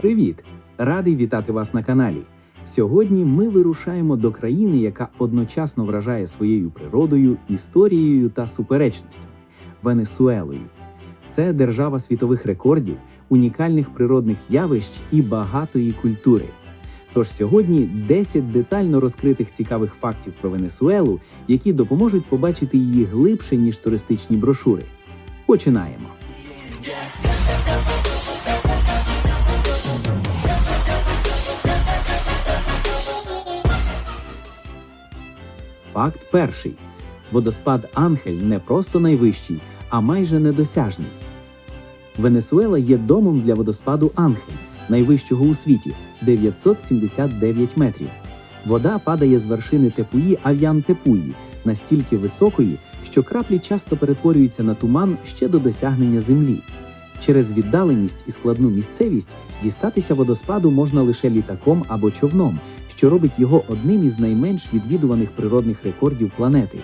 Привіт! Радий вітати вас на каналі. Сьогодні ми вирушаємо до країни, яка одночасно вражає своєю природою, історією та суперечностями Венесуелою. Це держава світових рекордів, унікальних природних явищ і багатої культури. Тож сьогодні 10 детально розкритих цікавих фактів про Венесуелу, які допоможуть побачити її глибше, ніж туристичні брошури. Починаємо. Факт перший: водоспад Анхель не просто найвищий, а майже недосяжний. Венесуела є домом для водоспаду Анхель, найвищого у світі 979 метрів. Вода падає з вершини тепуї Ав'ян Тепуї, настільки високої, що краплі часто перетворюються на туман ще до досягнення землі. Через віддаленість і складну місцевість дістатися водоспаду можна лише літаком або човном, що робить його одним із найменш відвідуваних природних рекордів планети.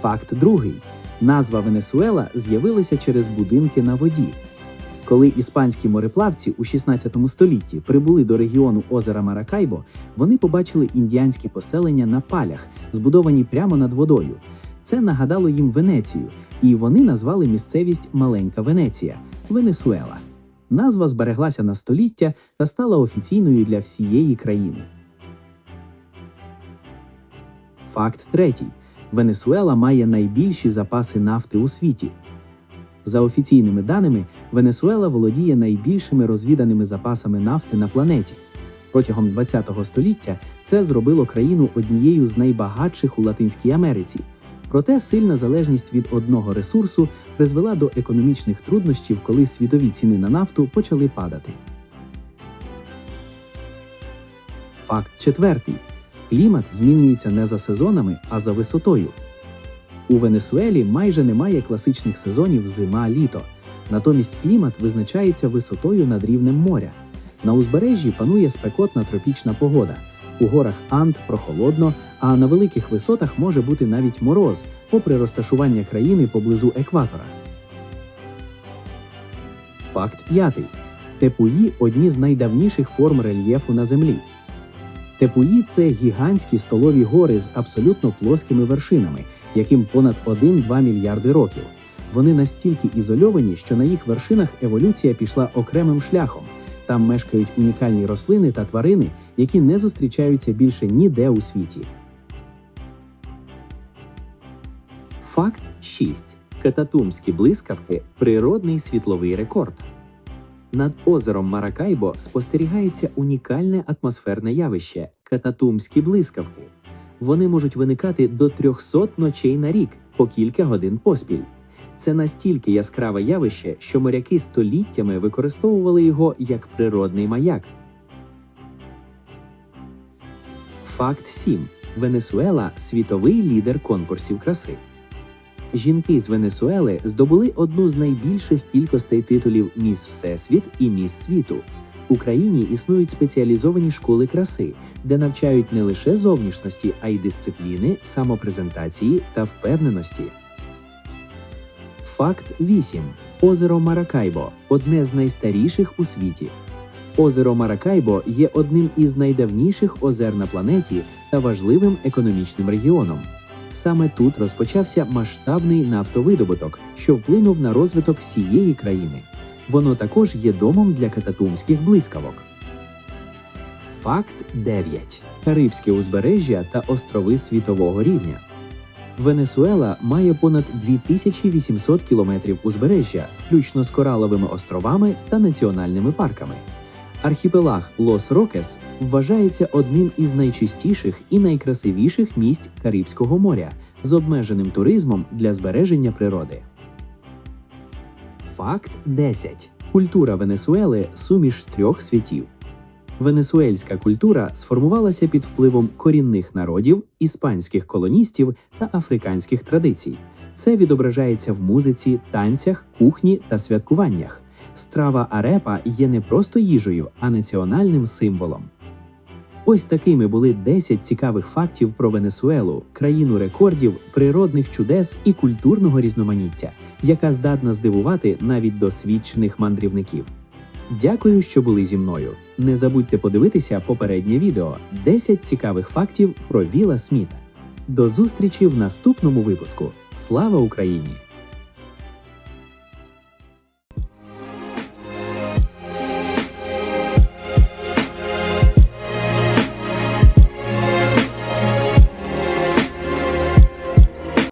Факт другий: назва Венесуела з'явилася через будинки на воді. Коли іспанські мореплавці у 16 столітті прибули до регіону озера Маракайбо, вони побачили індіанські поселення на палях, збудовані прямо над водою. Це нагадало їм Венецію, і вони назвали місцевість Маленька Венеція Венесуела. Назва збереглася на століття та стала офіційною для всієї країни. Факт третій: Венесуела має найбільші запаси нафти у світі. За офіційними даними, Венесуела володіє найбільшими розвіданими запасами нафти на планеті. Протягом ХХ століття це зробило країну однією з найбагатших у Латинській Америці. Проте сильна залежність від одного ресурсу призвела до економічних труднощів, коли світові ціни на нафту почали падати. Факт четвертий: клімат змінюється не за сезонами, а за висотою. У Венесуелі майже немає класичних сезонів зима-літо. Натомість клімат визначається висотою над рівнем моря. На узбережжі панує спекотна тропічна погода. У горах Анд прохолодно, а на великих висотах може бути навіть мороз, попри розташування країни поблизу екватора. Факт п'ятий: тепуї одні з найдавніших форм рельєфу на землі. Тепуї це гігантські столові гори з абсолютно плоскими вершинами, яким понад 1-2 мільярди років. Вони настільки ізольовані, що на їх вершинах еволюція пішла окремим шляхом. Там мешкають унікальні рослини та тварини, які не зустрічаються більше ніде у світі. Факт 6. Кататумські блискавки природний світловий рекорд. Над озером Маракайбо спостерігається унікальне атмосферне явище кататумські блискавки. Вони можуть виникати до 300 ночей на рік по кілька годин поспіль. Це настільки яскраве явище, що моряки століттями використовували його як природний маяк. Факт 7. Венесуела світовий лідер конкурсів краси. Жінки з Венесуели здобули одну з найбільших кількостей титулів Міс Всесвіт і Міс світу. В Україні існують спеціалізовані школи краси, де навчають не лише зовнішності, а й дисципліни, самопрезентації та впевненості. Факт 8. Озеро Маракайбо одне з найстаріших у світі. Озеро Маракайбо є одним із найдавніших озер на планеті та важливим економічним регіоном. Саме тут розпочався масштабний нафтовидобуток, що вплинув на розвиток всієї країни. Воно також є домом для кататумських блискавок. Факт 9. Карибське узбережжя та острови світового рівня. Венесуела має понад 2800 кілометрів узбережжя, включно з кораловими островами та національними парками. Архіпелаг Лос Рокес вважається одним із найчистіших і найкрасивіших місць Карибського моря з обмеженим туризмом для збереження природи. Факт 10. Культура Венесуели суміш трьох світів. Венесуельська культура сформувалася під впливом корінних народів, іспанських колоністів та африканських традицій. Це відображається в музиці, танцях, кухні та святкуваннях. Страва арепа є не просто їжею, а національним символом. Ось такими були 10 цікавих фактів про Венесуелу, країну рекордів, природних чудес і культурного різноманіття, яка здатна здивувати навіть досвідчених мандрівників. Дякую, що були зі мною. Не забудьте подивитися попереднє відео 10 цікавих фактів про Віла Сміта. До зустрічі в наступному випуску. Слава Україні!